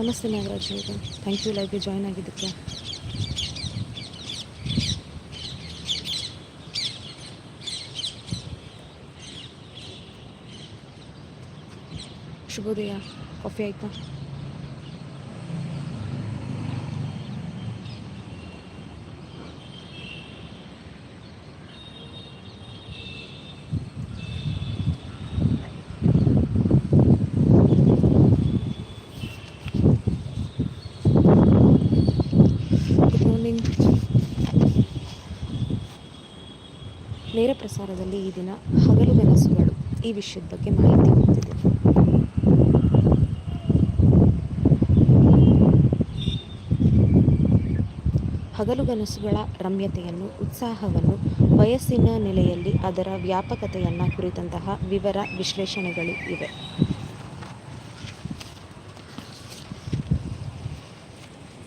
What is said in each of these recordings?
ನಮಸ್ತೆ ನಾಗರಾಜ್ ಅವರೇ thank you ಲೈವ್ಗೆ ಜಾಯ್ನ್ ಆಗಿದ್ದಕ್ಕೆ ಶುಭೋದಯ ಕಾಫಿ ಆಯಿತಾ ನೇರ ಪ್ರಸಾರದಲ್ಲಿ ಈ ದಿನ ಹಗಲು ಬೆನಸುಗಳು ಈ ವಿಷಯದ ಬಗ್ಗೆ ಮಾಹಿತಿ ಕೊಡ್ತಿದೆ ಹಗಲುಗನಸುಗಳ ರಮ್ಯತೆಯನ್ನು, ಉತ್ಸಾಹವನ್ನು, ವಯಸ್ಸಿನ ನೆಲೆಯಲ್ಲಿ ಅದರ ವ್ಯಾಪಕತೆಯನ್ನು ಕುರಿತಂತಹ ವಿವರ ವಿಶ್ಲೇಷಣೆಗಳು ಇವೆ.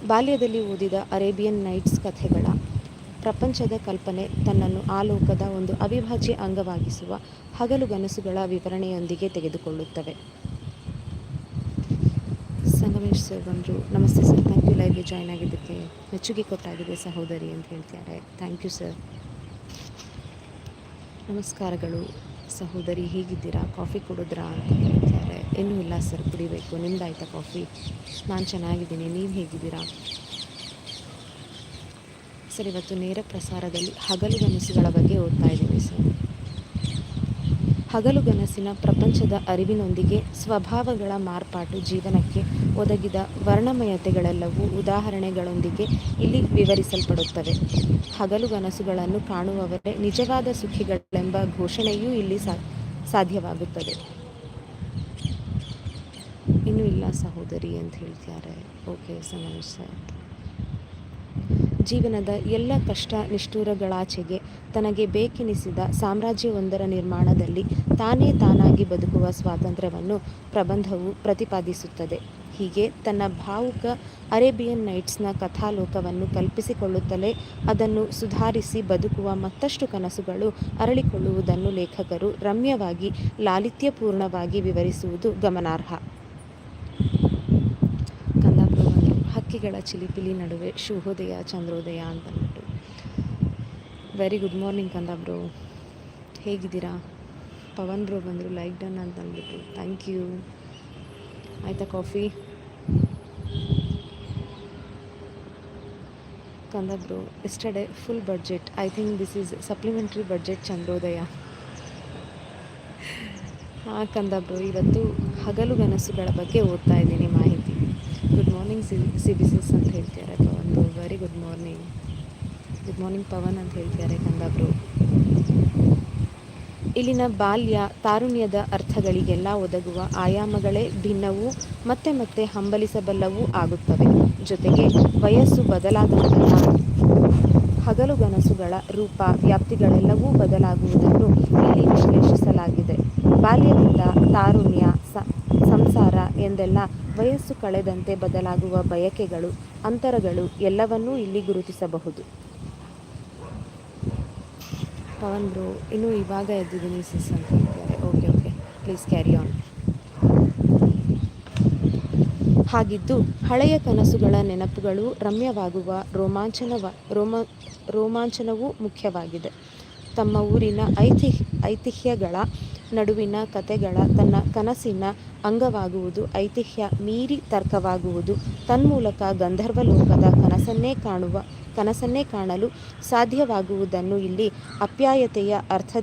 ಬಾಲ್ಯದಲ್ಲಿ ಓದಿದ ಅರೇಬಿಯನ್ ನೈಟ್ಸ್ ಕಥೆಗಳ ಪ್ರಪಂಚದ ಕಲ್ಪನೆ ತನ್ನನ್ನು ಆಲೋಕದ ಲೋಕದ ಒಂದು ಅವಿಭಾಜ್ಯ ಅಂಗವಾಗಿಸುವ ಹಗಲುಗನಸುಗಳ ವಿವರಣೆಯೊಂದಿಗೆ ತೆಗೆದುಕೊಳ್ಳುತ್ತವೆ. ಸಂಗಮೇಶ್ ಸರ್ ಬಂದರು, ನಮಸ್ತೆ ಸರ್ ಥ್ಯಾಂಕ್ ಯು ಲೈವ್ಗೆ ಜಾಯ್ನ್ ಆಗಿದ್ದಕ್ಕೆ ಮೆಚ್ಚುಗೆ ಕೊಟ್ಟಾಗಿದೆ ಸಹೋದರಿ ಅಂತ ಹೇಳ್ತಿದ್ದಾರೆ. ಥ್ಯಾಂಕ್ ಯು ಸರ್ ನಮಸ್ಕಾರಗಳು ಸಹೋದರಿ, ಹೇಗಿದ್ದೀರಾ? ಕಾಫಿ ಕುಡಿದ್ರಾ? ಅಂತ ಕೇಳ್ತಿದ್ದಾರೆ. ಏನೂ ಇಲ್ಲ ಸರ್, ಕುಡಿಬೇಕು. ನಿಮ್ದಾಯ್ತಾ ಕಾಫಿ? ನಾನು ಚೆನ್ನಾಗಿದ್ದೀನಿ. ನೀವು ಹೇಗಿದ್ದೀರಾ? ಸರ್, ಇವತ್ತು ನೇರ ಪ್ರಸಾರದಲ್ಲಿ ಹಗಲುಗನಸುಗಳ ಬಗ್ಗೆ ಓದ್ತಾ ಇದ್ದೀವಿ ಸರ್. ಹಗಲು ಗನಸಿನ ಪ್ರಪಂಚದ ಅರಿವಿನೊಂದಿಗೆ ಸ್ವಭಾವಗಳ ಮಾರ್ಪಾಟು ಜೀವನಕ್ಕೆ ಒದಗಿದ ವರ್ಣಮಯತೆಗಳೆಲ್ಲವೂ ಉದಾಹರಣೆಗಳೊಂದಿಗೆ ಇಲ್ಲಿ ವಿವರಿಸಲ್ಪಡುತ್ತವೆ. ಹಗಲುಗನಸುಗಳನ್ನು ಕಾಣುವವರೇ ನಿಜವಾದ ಸುಖಿಗಳೆಂಬ ಘೋಷಣೆಯೂ ಇಲ್ಲಿ ಸಾಧ್ಯವಾಗುತ್ತದೆ. ಇನ್ನೂ ಇಲ್ಲ ಸಹೋದರಿ ಅಂತ ಹೇಳ್ತಾರೆ ಓಕೆ ಸರ್ ಜೀವನದ ಎಲ್ಲ ಕಷ್ಟ ನಿಷ್ಠೂರಗಳಾಚೆಗೆ ತನಗೆ ಬೇಕೆನಿಸಿದ ಸಾಮ್ರಾಜ್ಯವೊಂದರ ನಿರ್ಮಾಣದಲ್ಲಿ ತಾನೇ ತಾನಾಗಿ ಬದುಕುವ ಸ್ವಾತಂತ್ರ್ಯವನ್ನು ಪ್ರಬಂಧವು ಪ್ರತಿಪಾದಿಸುತ್ತದೆ. ಹೀಗೆ ತನ್ನ ಭಾವುಕ ಅರೇಬಿಯನ್ ನೈಟ್ಸ್ನ ಕಥಾಲೋಕವನ್ನು ಕಲ್ಪಿಸಿಕೊಳ್ಳುತ್ತಲೇ ಅದನ್ನು ಸುಧಾರಿಸಿ ಬದುಕುವ ಮತ್ತಷ್ಟು ಕನಸುಗಳು ಅರಳಿಕೊಳ್ಳುವುದನ್ನು ಲೇಖಕರು ರಮ್ಯವಾಗಿ, ಲಾಲಿತ್ಯಪೂರ್ಣವಾಗಿ ವಿವರಿಸುವುದು ಗಮನಾರ್ಹ ಕಂದಾಪುರ ಬಂದರು ಹಕ್ಕಿಗಳ ಚಿಲಿಪಿಲಿ ನಡುವೆ ಶುಭೋದಯ, ಚಂದ್ರೋದಯ ಅಂತಂದ್ಬಿಟ್ಟು ವೆರಿ ಗುಡ್ ಮಾರ್ನಿಂಗ್ ಕಂದ ಬ್ರೋ. ಹೇಗಿದ್ದೀರಾ? ಪವನ್ ಬ್ರೋ ಬಂದರು ಲೈಕ್ ಡನ್ ಅಂತ ಅಂದ್ಬಿಟ್ಟು ಥ್ಯಾಂಕ್ ಯು ಆಯಿತಾ ಕಾಫಿ? ಕಂದ bro yesterday full budget I think this is supplementary budget ಚಂದ್ರೋದಯ. ಹಾಂ, ಕಂದ ಬ್ರೋ, ಇವತ್ತು ಹಗಲು ಗನಸುಗಳ ಬಗ್ಗೆ ಓದ್ತಾ ಇದ್ದೀನಿ, ಮಾಹಿತಿ. ಗುಡ್ ಮಾರ್ನಿಂಗ್ ಸಿ ಸಿ ಬಿಸಿಸ್ ಅಂತ ಹೇಳ್ತಿದ್ದಾರೆ. Pavan bro very good morning good morning Pavan ಅಂತ ಹೇಳ್ತಿದ್ದಾರೆ ಕಂದ ಬ್ರೋ ಇಲ್ಲಿನ ಬಾಲ್ಯ, ತಾರುಣ್ಯದ ಅರ್ಥಗಳಿಗೆಲ್ಲ ಒದಗುವ ಆಯಾಮಗಳೇ ಭಿನ್ನವೂ ಮತ್ತೆ ಮತ್ತೆ ಹಂಬಲಿಸಬಲ್ಲವೂ ಆಗುತ್ತವೆ. ಜೊತೆಗೆ ವಯಸ್ಸು ಬದಲಾದಂತಹ ಹಗಲುಗನಸುಗಳ ರೂಪ ವ್ಯಾಪ್ತಿಗಳೆಲ್ಲವೂ ಬದಲಾಗುವುದನ್ನು ಇಲ್ಲಿ ವಿಶ್ಲೇಷಿಸಲಾಗಿದೆ. ಬಾಲ್ಯದಿಂದ ತಾರುಣ್ಯ ಸಂಸಾರ ಎಂದೆಲ್ಲ ವಯಸ್ಸು ಕಳೆದಂತೆ ಬದಲಾಗುವ ಬಯಕೆಗಳು, ಅಂತರಗಳು ಎಲ್ಲವನ್ನೂ ಇಲ್ಲಿ ಗುರುತಿಸಬಹುದು. ಪವನ್ ಬ್ರೋ, ಇನ್ನೂ ಇವಾಗ ಎದ್ದಿದ್ದೀನಿ ಸಿಸ್ ಅಂತ ಹೇಳ್ತಾರೆ okay okay please carry on ಹಾಗಿದ್ದು ಹಳೆಯ ಕನಸುಗಳ ನೆನಪುಗಳು ರಮ್ಯವಾಗುವ ರೋಮಾಂಚನವ ರೋಮ ರೋಮಾಂಚನವೂ ಮುಖ್ಯವಾಗಿದೆ. ತಮ್ಮ ಊರಿನ ಐತಿಹ್ಯ ಐತಿಹ್ಯಗಳ ನಡುವಿನ ಕತೆಗಳ ತನ್ನ ಕನಸಿನ ಅಂಗವಾಗುವುದು, ಐತಿಹ್ಯ ಮೀರಿ ತರ್ಕವಾಗುವುದು, ತನ್ಮೂಲಕ ಗಂಧರ್ವ ಲೋಕದ ಕನಸನ್ನೇ ಕಾಣುವ ಕನಸನ್ನೇ ಕಾಣಲು ಸಾಧ್ಯವಾಗುವುದನ್ನು ಇಲ್ಲಿ ಅಪ್ಯಾಯತೆಯ ಅರ್ಥ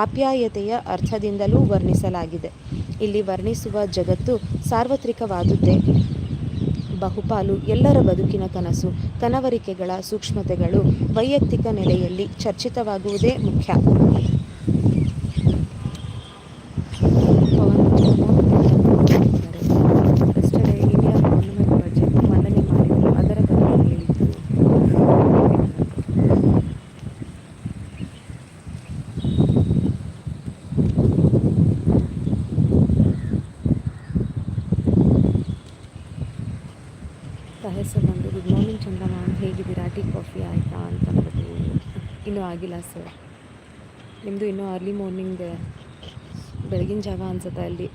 ಆಪ್ಯಾಯತೆಯ ಅರ್ಥದಿಂದಲೂ ವರ್ಣಿಸಲಾಗಿದೆ. ಇಲ್ಲಿ ವರ್ಣಿಸುವ ಜಗತ್ತು ಸಾರ್ವತ್ರಿಕವಾದುದೇ ಬಹುಪಾಲು ಎಲ್ಲರ ಬದುಕಿನ ಕನಸು, ಕನವರಿಕೆಗಳ ಸೂಕ್ಷ್ಮತೆಗಳು ವೈಯಕ್ತಿಕ ನೆಲೆಯಲ್ಲಿ ಚರ್ಚಿತವಾಗುವುದೇ ಮುಖ್ಯ Pavan yesterday India government budget ಮಂಡನೆ ಮಾಡಿದ್ರು ಅದರ ಬಗ್ಗೆ ಹೇಳಿದ್ರು ಹೆಸರು ಬಂದು ಗುಡ್ ಮಾರ್ನಿಂಗ್ ಚಂದ್ರಮ್ಮ ಅಂತ ಹೇಗಿದ್ದೀರಾ ಟೀ ಕಾಫಿ ಆಯಿತಾ ಅಂತ ಅಂದ್ಬಿಟ್ಟು ಇನ್ನೂ ಆಗಿಲ್ಲ ಸರ್. ನಿಮ್ಮದು ಇನ್ನೂ ಅರ್ಲಿ ಮಾರ್ನಿಂಗ್ ಬೆಳಗಿನ ಜಾವ ಅನ್ಸುತ್ತೆ ಅಲ್ಲಿ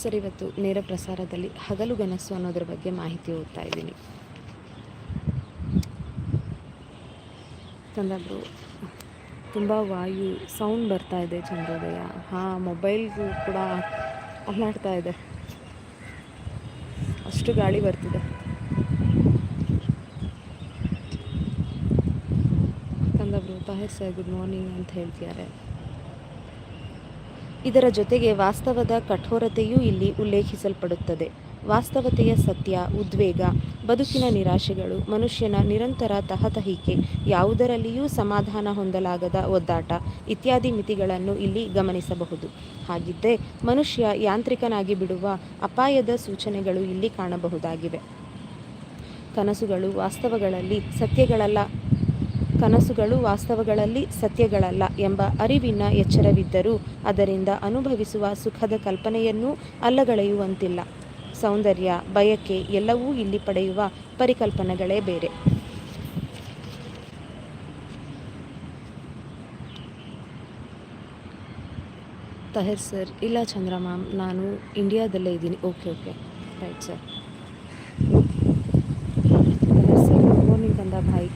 ಸರ್, ಇವತ್ತು ನೇರ ಪ್ರಸಾರದಲ್ಲಿ ಹಗಲು ಗನಸು ಅನ್ನೋದ್ರ ಬಗ್ಗೆ ಮಾಹಿತಿ ಓದ್ತಾ ಇದ್ದೀನಿ. ಚಂದ್ರು ತುಂಬ ವಾಯು ಸೌಂಡ್ ಬರ್ತಾ ಇದೆ ಚಂದ್ರೋದಯ. ಹಾಂ ಮೊಬೈಲ್ಗೂ ಕೂಡ ಅಲ್ಲಾಡ್ತಾ ಇದೆ. ಅಷ್ಟು ಗಾಳಿ ಬರ್ತಿದೆ. ಸರ್ ಗುಡ್ ಮಾರ್ನಿಂಗ್ ಅಂತ ಹೇಳ್ತಿದ್ದಾರೆ. ಇದರ ಜೊತೆಗೆ ವಾಸ್ತವದ ಕಠೋರತೆಯೂ ಇಲ್ಲಿ ಉಲ್ಲೇಖಿಸಲ್ಪಡುತ್ತದೆ. ವಾಸ್ತವತೆಯ ಸತ್ಯ, ಉದ್ವೇಗ, ಬದುಕಿನ ನಿರಾಶೆಗಳು, ಮನುಷ್ಯನ ನಿರಂತರ ತಹತಹಿಕೆ, ಯಾವುದರಲ್ಲಿಯೂ ಸಮಾಧಾನ ಹೊಂದಲಾಗದ ಒದ್ದಾಟ ಇತ್ಯಾದಿ ಮಿತಿಗಳನ್ನು ಇಲ್ಲಿ ಗಮನಿಸಬಹುದು. ಹಾಗಿದ್ದೇ ಮನುಷ್ಯ ಯಾಂತ್ರಿಕನಾಗಿ ಬಿಡುವ ಅಪಾಯದ ಸೂಚನೆಗಳು ಇಲ್ಲಿ ಕಾಣಬಹುದಾಗಿವೆ. ಕನಸುಗಳು ವಾಸ್ತವಗಳಲ್ಲಿ ಸತ್ಯಗಳಲ್ಲ. ಕನಸುಗಳು ವಾಸ್ತವಗಳಲ್ಲಿ ಸತ್ಯಗಳಲ್ಲ ಎಂಬ ಅರಿವಿನ ಎಚ್ಚರವಿದ್ದರೂ ಅದರಿಂದ ಅನುಭವಿಸುವ ಸುಖದ ಕಲ್ಪನೆಯನ್ನೂ ಅಲ್ಲಗಳೆಯುವಂತಿಲ್ಲ. ಸೌಂದರ್ಯ, ಬಯಕೆ ಎಲ್ಲವೂ ಇಲ್ಲಿ ಪಡೆಯುವ ಪರಿಕಲ್ಪನೆಗಳೇ ಬೇರೆ. ತಹರ್ ಸರ್, ಇಲ್ಲ ಚಂದ್ರ ಮ್ಯಾಮ್, ನಾನು ಇಂಡಿಯಾದಲ್ಲೇ ಇದ್ದೀನಿ. Okay okay. Right sir. Tahir sir morning ಕಂದ ಭಾಯ್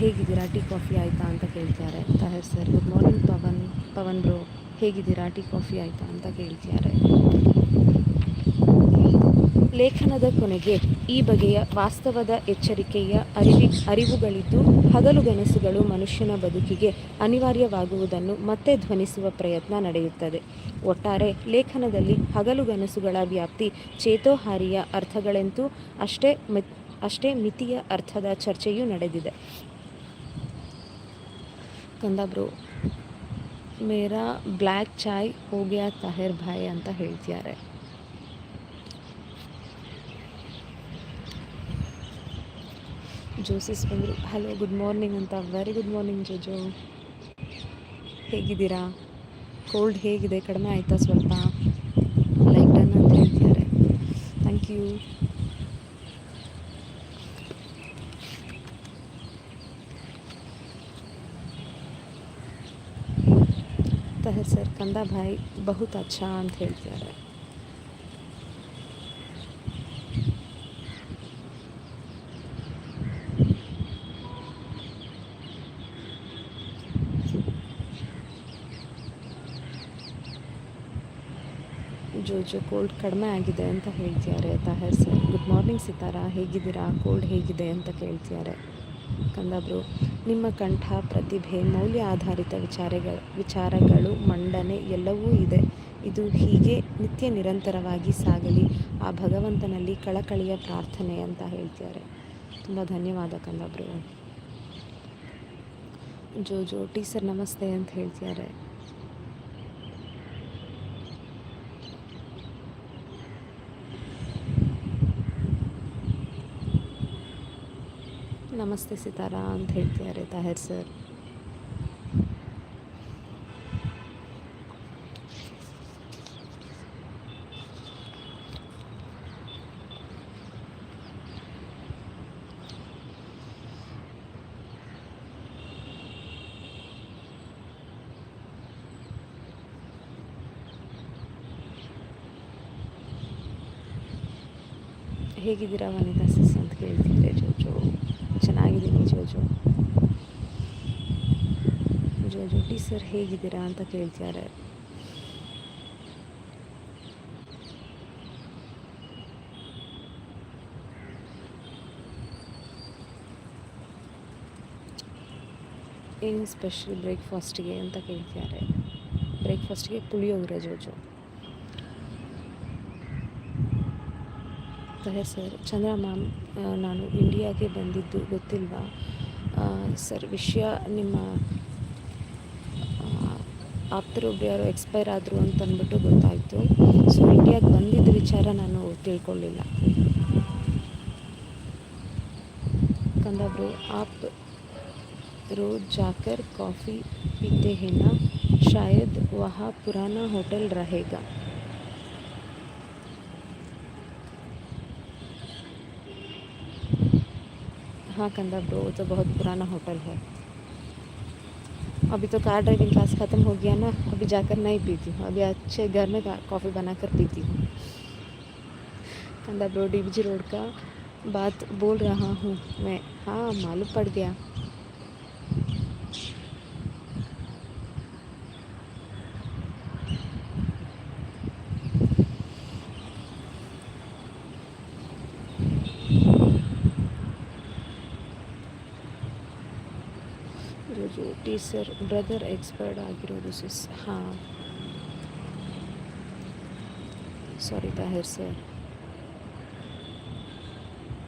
ಹೇಗಿದ್ದೀರಾ? ಟೀ, ಕಾಫಿ ಆಯಿತಾ ಅಂತ ಕೇಳ್ತಾರೆ Tahir sir, good morning Pavan Pavan bro. ಹೇಗಿದ್ದೀರಾ? ಟೀ, ಕಾಫಿ ಆಯಿತಾ ಅಂತ ಕೇಳ್ತಾರೆ ಲೇಖನದ ಕೊನೆಗೆ, ಈ ಬಗೆಯ ವಾಸ್ತವದ ಎಚ್ಚರಿಕೆಯ ಅರಿವಿ, ಅರಿವುಗಳಿದ್ದು ಹಗಲುಗನಸುಗಳು ಮನುಷ್ಯನ ಬದುಕಿಗೆ ಅನಿವಾರ್ಯವಾಗುವುದನ್ನು ಮತ್ತೆ ಧ್ವನಿಸುವ ಪ್ರಯತ್ನ ನಡೆಯುತ್ತದೆ. ಒಟ್ಟಾರೆ, ಲೇಖನದಲ್ಲಿ ಹಗಲುಗನಸುಗಳ ವ್ಯಾಪ್ತಿ ಚೇತೋಹಾರಿಯ ಅರ್ಥಗಳೆಂತೂ ಅಷ್ಟೇ ಅಷ್ಟೇ ಮಿತಿಯ ಅರ್ಥದ ಚರ್ಚೆಯೂ ನಡೆದಿದೆ. ಕಂದ ಬ್ರೋ? ಮೇರಾ ಬ್ಲ್ಯಾಕ್ ಚಾಯ್ ಹೋಗ್ಯಾ ತಾಹಿರ್ ಭಾಯ್ ಅಂತ ಹೇಳ್ತಿದ್ದಾರೆ. ಜೋಸಸ್ ಬಂದರು. ಹಲೋ, ಗುಡ್ ಮಾರ್ನಿಂಗ್ ಅಂತ. Very good morning Jojo. ಹೇಗಿದ್ದೀರಾ? ಕೋಲ್ಡ್ ಹೇಗಿದೆ? ಕಡಿಮೆ ಆಯಿತಾ ಸ್ವಲ್ಪ? ಲೈಕ್ ಡನ್ ಅಂತ ಹೇಳ್ತಿದ್ದಾರೆ. Thank you. ತಹರ್ ಸರ್ ಕಂದ ಭಾಯ್ ಬಹುತ್ ಅಚ್ಚಾ ಅಂತ ಹೇಳ್ತಿದ್ದಾರೆ ಜೋ ಜೋ ಕೋಲ್ಡ್ ಕಡಿಮೆ ಆಗಿದೆ ಅಂತ ಹೇಳ್ತಿದ್ದಾರೆ Tahir sir good morning Sitara ಹೇಗಿದ್ದೀರಾ ಕೋಲ್ಡ್ ಹೇಗಿದೆ ಅಂತ ಕೇಳ್ತಿದ್ದಾರೆ ಕಂದಬ್ರು ನಿಮ್ಮ ಕಂಠ, ಪ್ರತಿಭೆ, ಮೌಲ್ಯ ಆಧಾರಿತ ವಿಚಾರಗಳು ವಿಚಾರಗಳು, ಮಂಡನೆ ಎಲ್ಲವೂ ಇದೆ. ಇದು ಹೀಗೆ ನಿತ್ಯ ನಿರಂತರವಾಗಿ ಸಾಗಲಿ. ಆ ಭಗವಂತನಲ್ಲಿ ಕಳಕಳಿಯ ಪ್ರಾರ್ಥನೆ ಅಂತ ಹೇಳ್ತಾರೆ. ತುಂಬ ಧನ್ಯವಾದ ಕಂದಬ್ರು. ಜೋ ಜೋ ಟೀಸರ್ ನಮಸ್ತೆ ಅಂತ ಹೇಳ್ತಿದ್ದಾರೆ. ನಮಸ್ತೆ ಸಿತಾರಾ ಅಂತ ಹೇಳ್ತಿದ್ದಾರೆ ತಾಹಿರ್ ಸರ್ ಹೇಗಿದ್ದೀರಾ ವನಿತಾ ಸಿಸ್ ಅಂತ ಕೇಳ್ತಿದ್ರೆ ಜೋಜೋ ಚೆನ್ನಾಗಿದ್ದೀನಿ ಜೋಜೋ ಜೋಜೋ ಟಿ ಸರ್ ಹೇಗಿದ್ದೀರಾ ಅಂತ ಕೇಳ್ತಿದ್ದಾರೆ. ಏನು ಸ್ಪೆಷಲ್ ಬ್ರೇಕ್ಫಾಸ್ಟ್ಗೆ ಅಂತ ಕೇಳ್ತಿದ್ದಾರೆ. ಬ್ರೇಕ್ಫಾಸ್ಟ್ಗೆ ಪುಳಿಯೋಗರೆ ಜೋಜೋ. ತಹರ್ ಸರ್ ಚಂದ್ರ ಮ್ಯಾಮ್ ಆ, ನಾನು ಇಂಡಿಯಾಗೆ ಬಂದಿದ್ದು ಗೊತ್ತಿಲ್ವಾ ಆ, ಸರ್ ವಿಷಯ ನಿಮ್ಮ ಆ, ಆಪ್ತರೊಬ್ರು ಯಾರೋ ಎಕ್ಸ್ಪೈರ್ ಆದರು ಅಂತ ಅಂದ್ಬಿಟ್ಟು ಗೊತ್ತಾಯಿತು ಸೊ ಇಂಡಿಯಾಗೆ ಬಂದಿದ್ದ ವಿಚಾರ ನಾನು ತಿಳ್ಕೊಳ್ಳಿಲ್ಲ ಕಂದಬ್ರು ಆಪ್ रोज़ जाकर कॉफ़ी पीते हैं ना शायद वहाँ पुराना होटल रहेगा हाँ कंदा ब्रो तो वो तो बहुत पुराना होटल है। अभी तो कार ड्राइविंग क्लास ख़त्म हो गया ना, अभी जाकर नहीं पीती हूँ। अभी अच्छे घर में कॉफ़ी बनाकर पीती हूँ। कंदा ब्रो डी रोड का बात बोल रहा हूँ मैं। हाँ मालूम पड़ गया। ಟೀಚರ್ ಬ್ರದರ್ ಎಕ್ಸ್ಪರ್ಡ್ ಆಗಿರೋದು ಸಿಸ್, ಹಾಂ. Sorry, Tahir sir.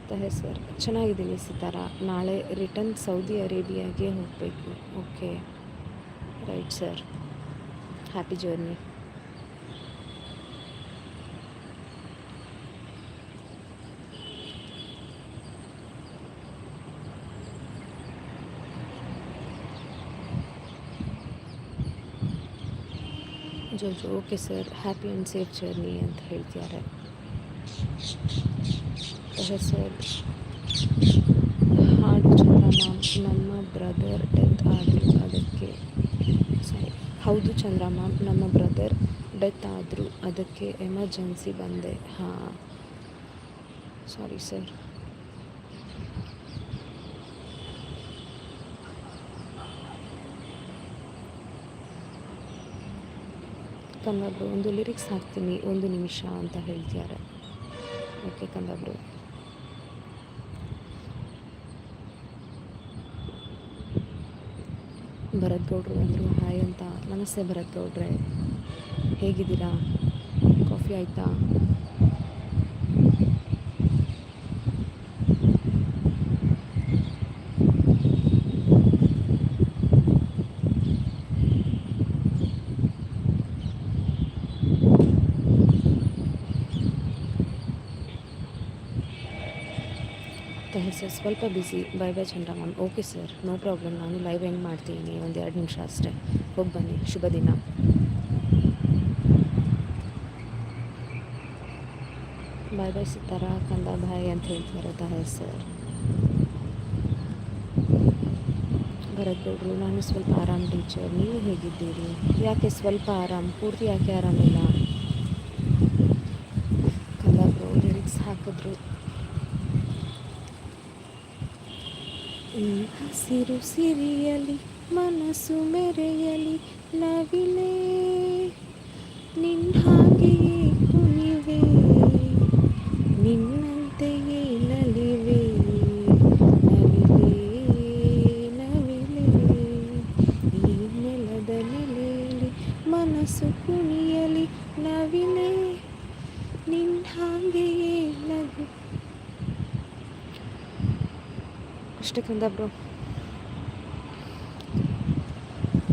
Tahir sir, ಚೆನ್ನಾಗಿದ್ದೀನಿ ಸಿತಾರ. ನಾಳೆ ರಿಟರ್ನ್ ಸೌದಿ ಅರೇಬಿಯಾಗೆ ಹೋಗಬೇಕು. Okay. Right sir. Happy journey. Joju, okay sir, happy and safe journey ಅಂತ ಹೇಳ್ತಿದ್ದಾರೆ. ಸರ್, ಹಾಡು ಚಂದ್ರಮಾಮ್ ನಮ್ಮ ಬ್ರದರ್ ಡೆತ್ ಆದರು ಅದಕ್ಕೆ, ಸಾರಿ, ಹೌದು ಚಂದ್ರಮಾಮ್ ನಮ್ಮ ಬ್ರದರ್ ಡೆತ್ ಆದರು ಅದಕ್ಕೆ ಎಮರ್ಜೆನ್ಸಿ ಬಂದೆ. ಹಾಂ, ಸಾರಿ ಸರ್. ಕಂದಬ್ರು, ಒಂದು ಲಿರಿಕ್ಸ್ ಹಾಕ್ತೀನಿ, ಒಂದು ನಿಮಿಷ ಅಂತ ಹೇಳ್ತಿದ್ದಾರೆ. ಓಕೆ, ಕಂದಬ್ರು. ಭರತ್ ಗೌಡ್ರು ಅಂದರು, ಹಾಯ್ ಅಂತ. ನಮಸ್ತೆ ಭರತ್ ಗೌಡ್ರೆ ಹೇಗಿದ್ದೀರಾ? ಕಾಫಿ ಆಯಿತಾ? ತಹರ್ ಸರ್, ಸ್ವಲ್ಪ busy bye bye ma'am okay sir no problem ನಾನು ಲೈವ್ ಎಂಡ್ ಮಾಡ್ತೀನಿ? ಒಂದು ಎರಡು ನಿಮಿಷ ಅಷ್ಟೇ. ಹೋಗಿ ಬನ್ನಿ. ಶುಭ ದಿನ. ಬಾಯ್ ಬಾಯ್ ಸಿತಾರ, ಕಂದ ಬಾಯ್ ಅಂತ ಹೇಳ್ತಾರೆ ತಹರ್ ಸರ್ ಭರತ್ ನಾನು ಸ್ವಲ್ಪ ಆರಾಮ್ ಟೀಚರ್ ನೀವು ಹೇಗಿದ್ದೀರಿ? ಯಾಕೆ ಸ್ವಲ್ಪ ಆರಾಮ್? ಪೂರ್ತಿ ಯಾಕೆ ಆರಾಮಿಲ್ಲ ಕಂದ ಬ್ರೋ ಲಿರಿಕ್ಸ್ ಹಾಕಿದ್ರು ಈ ಹಸಿರು ಸಿರಿಯಲಿ, ಮನಸ್ಸು ಮೆರೆಯಲಿ, ನವಿಲೆ. ನಿನ್ನ ಹಾಗೆಯೇ ಕುಣಿವೆ, ನಿನ್ನಂತೆಯೇ ನಲಿವೆ. ನವಿಲೇ, ನವಿಲೆ. ಈ ನೆಲದ ನೆಲೆಯಲ್ಲಿ ಮನಸ್ಸು ಕುಣಿಯಲಿ, ನವಿಲೆ. ನಿನ್ನ ಹಾಗೆಯೇ ನಗು ಅಷ್ಟಕ್ಕಂತ ಬ್ರೋ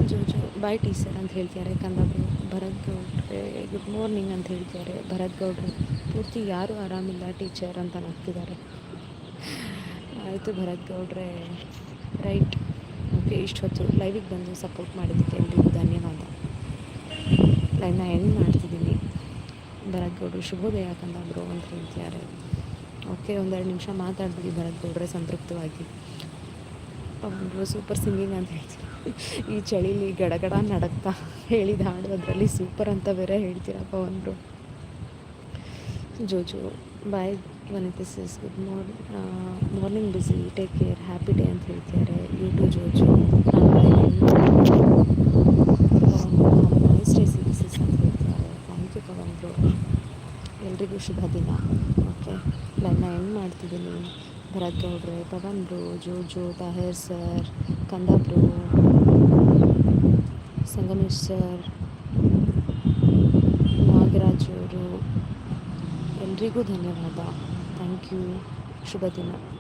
ಜೋ ಜೋ ಬಾಯ್ ಟೀಚರ್ ಅಂತ ಹೇಳ್ತಿದ್ದಾರೆ. ಕನ್ನಡ ಭರತ್ ಗೌಡ್ರೆ ಗುಡ್ ಮಾರ್ನಿಂಗ್ ಅಂತ ಹೇಳ್ತಿದ್ದಾರೆ. ಭರತ್ ಗೌಡ್ರೆ ಪೂರ್ತಿ ಯಾರೂ ಆರಾಮಿಲ್ಲ ಟೀಚರ್ ಅಂತ ನಗ್ತಿದ್ದಾರೆ. ಆಯಿತು ಭರತ್ ಗೌಡ್ರೆ ರೈಟ್. ಓಕೆ ಇಷ್ಟು ಹೊತ್ತು ಲೈವಿಗೆ ಬಂದು ಸಪೋರ್ಟ್ ಮಾಡಿದ್ದಕ್ಕೆ ಎಲ್ರಿಗೂ ಧನ್ಯವಾದ. ಲೈವ್ನ ಎಂಡ್ ಮಾಡ್ತಿದ್ದೀನಿ. ಭರತ್ ಗೌಡ್ರು ಶುಭೋದಯ ಕಂದ ಬ್ರೋ ಅಂತ ಹೇಳ್ತಿದ್ದಾರೆ. ಓಕೆ ಒಂದೆರಡು ನಿಮಿಷ ಮಾತಾಡ್ಬಿಡಿ ಭರತ್ ಗೌಡ್ರೆ ಸಂತೃಪ್ತವಾಗಿ ಅವರು ಸೂಪರ್ ಸಿಂಗಿಂಗ್ ಅಂತ ಹೇಳ್ತೀನಿ ಈ ಚಳಿಲಿ ಗಡಗಡ ನಡಕ್ತಾ ಹೇಳಿದ ಹಾಡು ಅದರಲ್ಲಿ ಸೂಪರ್ ಅಂತ ಬೇರೆ ಹೇಳ್ತೀರಪ್ಪ ಒಂದು ಜೋಜು ಬಾಯ್ Vanitha is good morning morning busy take care happy day ಅಂತ ಹೇಳ್ತಿದ್ದಾರೆ ಯು ಟು ಜೋಜು. ಅಂತ ಎಲ್ರಿಗೂ ಶುಭ ದಿನ. ಓಕೆ ಲೈವ್ನ ಎಂಡ್ ಮಾಡ್ತಿದ್ದೀನಿ. ಭರತ್ ಗೌಡ್ರೆ, ಪವನ್ ಬ್ರೋ, ಜೋಜೋ, ತಾಹೇರ್ ಸರ್, ಕಂದ ಬ್ರೋ, ಸಂಗಮೇಶ್ ಸರ್, ನಾಗರಾಜ್ ಅವರು, ಎಲ್ರಿಗೂ ಧನ್ಯವಾದ. Thank you. ಶುಭ ದಿನ.